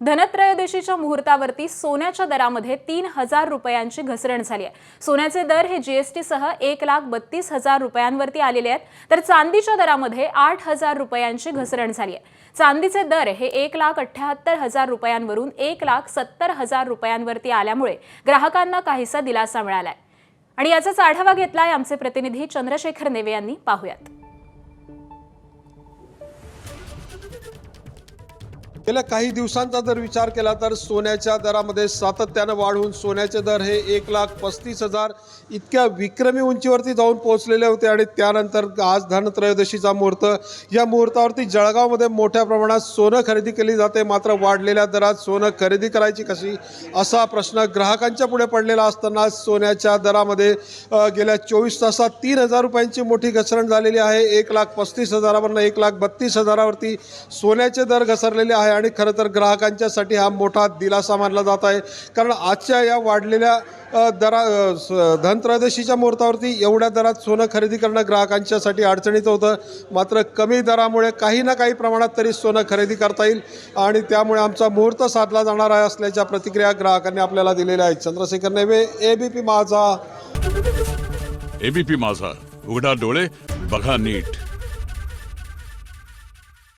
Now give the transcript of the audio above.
धनत्रयोदशीच्या मुहूर्तावरती सोन्याच्या दरामध्ये तीन हजार रुपयांची घसरण झाली आहे. सोन्याचे दर हे जीएसटी सह एक लाख बत्तीस हजार रुपयांवरती आलेले आहेत. तर चांदीच्या दरामध्ये आठ हजार रुपयांची घसरण झाली आहे. चांदीचे दर हे एक लाख अठ्ठ्याहत्तर हजार रुपयांवरून एक लाख सत्तर हजार रुपयांवरती आल्यामुळे ग्राहकांना काहीसा दिलासा मिळालाय. आणि याचाच आढावा घेतलाय आमचे प्रतिनिधी चंद्रशेखर नेवे यांनी. पाहुयात. गेल्या काही दिवसांचा जर विचार केला तर सोन्याच्या दरामध्ये सातत्यानं वाढून सोन्याचे दर हे एक लाख पस्तीस हजार इतक्या विक्रमी उंचीवरती जाऊन पोहोचलेले होते आणि त्यानंतर आज धनत्रयोदशीचा मुहूर्त. या मुहूर्तावरती जळगावमध्ये मोठ्या प्रमाणात सोनं खरेदी केली जाते. मात्र वाढलेल्या दरात सोनं खरेदी करायची कशी? असा प्रश्न ग्राहकांच्या पुढे पडलेला असताना सोन्याच्या दरामध्ये गेल्या चोवीस तासात तीन हजार रुपयांची मोठी घसरण झालेली आहे. एक लाख पस्तीस हजारावरनं एक लाख बत्तीस हजारावरती सोन्याचे दर घसरलेले आहे आणि खरं तर ग्राहकांच्यासाठी हा मोठा दिलासा मानला जात आहे. कारण आजच्या या वाढलेल्या दरा धनत्रयोदशीच्या मुहूर्तावरती एवढ्या दरात सोनं खरेदी करणं ग्राहकांच्यासाठी अडचणीचं होतं. मात्र कमी दरामुळे काही ना काही प्रमाणात तरी सोनं खरेदी करता येईल आणि त्यामुळे आमचा मुहूर्त साधला जाणार आहे असल्याच्या प्रतिक्रिया ग्राहकांनी आपल्याला दिलेल्या आहेत. चंद्रशेखर नेवे एबीपी माझा. एबीपी माझा. उघडा डोळे बघा नीट.